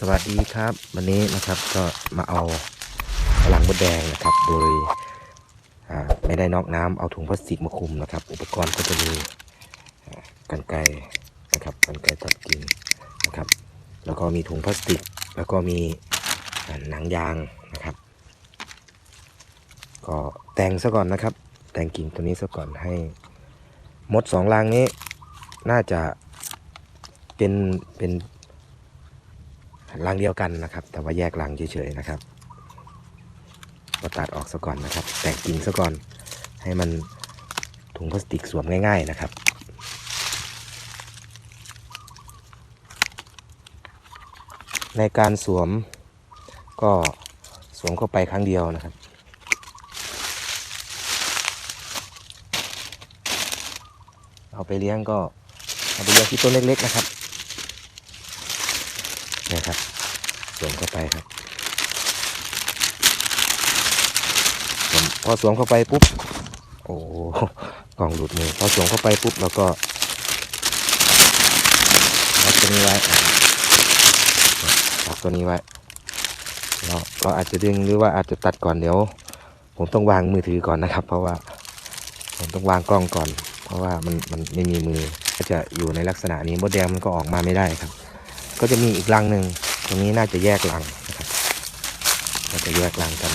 สวัสดีครับ วันนี้นะครับก็มาเอาพลังมดแดงนะครับ โดยไม่ได้นอกน้ำเอาถุงพลาสติกมาคุมนะครับ อุปกรณ์ก็จะมีกันไกนะครับกันไกตัดกิ่งนะครับ แล้วก็มีถุงพลาสติก แล้วก็มีหนังยางนะครับ ก็แต่งซะก่อนนะครับ แต่งกิ่งตัวนี้ซะก่อนให้มดสองรางนี้น่าจะเป็นเป็น รังเดียวกันนะครับ แต่ว่าแยกรังเฉยๆนะครับก็ตัดออกซะก่อนนะครับ แต่งกิ่งซะก่อนให้มันถุงพลาสติกสวมง่าย ๆนะครับในการสวมก็สวมเข้าไปครั้งเดียวนะครับ เอาไปเลี้ยงก็เอาไปเลี้ยงที่ต้นเล็กๆนะครับ นะครับสวมเข้าไปครับพอสวมเข้าไปปุ๊บ โอ้โหกล่องหลุดมือพอสวมเข้าไปปุ๊บเราก็ล็อกตัวนี้ไว้ล็อกตัวนี้ไว้เราเราอาจจะดึงหรือว่าอาจจะตัดก่อนเดี๋ยว ผมต้องวางมือถือก่อนนะครับ เพราะว่าผมต้องวางกล้องก่อน เพราะว่ามันมันไม่มีมือก็จะอยู่ในลักษณะนี้มดแดงมันก็ออกมาไม่ได้ครับ ก็จะมีอีกรังหนึ่งตรงนี้น่าจะแยกรังนะครับน่าจะแยกรังกัน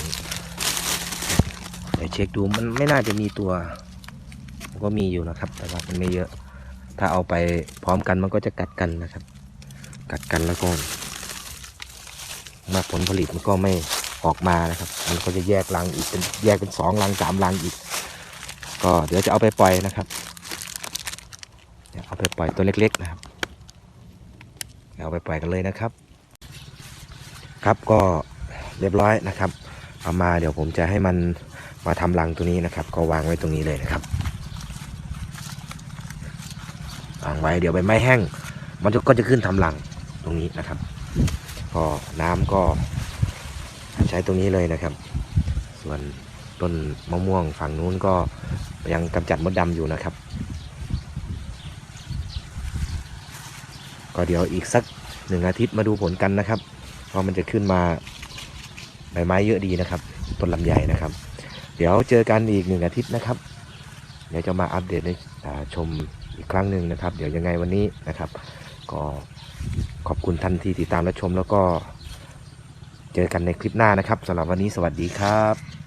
เดี๋ยวเช็คดูมันไม่น่าจะมีตัวมันก็มีอยู่นะครับ แต่ว่ามันไม่เยอะ ถ้าเอาไปพร้อมกันมันก็จะกัดกันนะครับ กัดกันแล้วก็มาผลผลิตมันก็ไม่ออกมานะครับ มันก็จะแยกรังอีกเป็นแยกเป็นสองรังสามรังอีก ก็เดี๋ยวจะเอาไปปล่อยนะครับเดี๋ยวเอาไปปล่อยตัวเล็กๆนะครับ เอาไปปล่อยกันเลยนะครับ ครับก็เรียบร้อยนะครับ เอามาเดี๋ยวผมจะให้มันมาทำรังตัวนี้นะครับ ก็วางไว้ตรงนี้เลยนะครับวางไว้เดี๋ยวใบไม้แห้ง มันก็จะขึ้นทำรังตรงนี้นะครับ ก็น้ำก็ใช้ตรงนี้เลยนะครับ ส่วนต้นมะม่วงฝั่งนู้นก็ยังกำจัดมดดำอยู่นะครับ ก็เดี๋ยวอีกสักหนึ่งอาทิตย์มาดูผลกันนะครับเพรามันจะขึ้นมาใบไม้เยอะดีนะครับต้นลำไยนะครับ เดี๋ยวเจอกันอีกหนึ่งอาทิตย์นะครับ เดี๋ยวจะมาอัปเดตให้ชมอีกครั้งหนึ่งนะครับ เดี๋ยวยังไงวันนี้นะครับ ก็ขอบคุณท่านที่ติดตามและชมแล้วก็ เจอกันในคลิปหน้านะครับสำหรับวันนี้สวัสดีครับ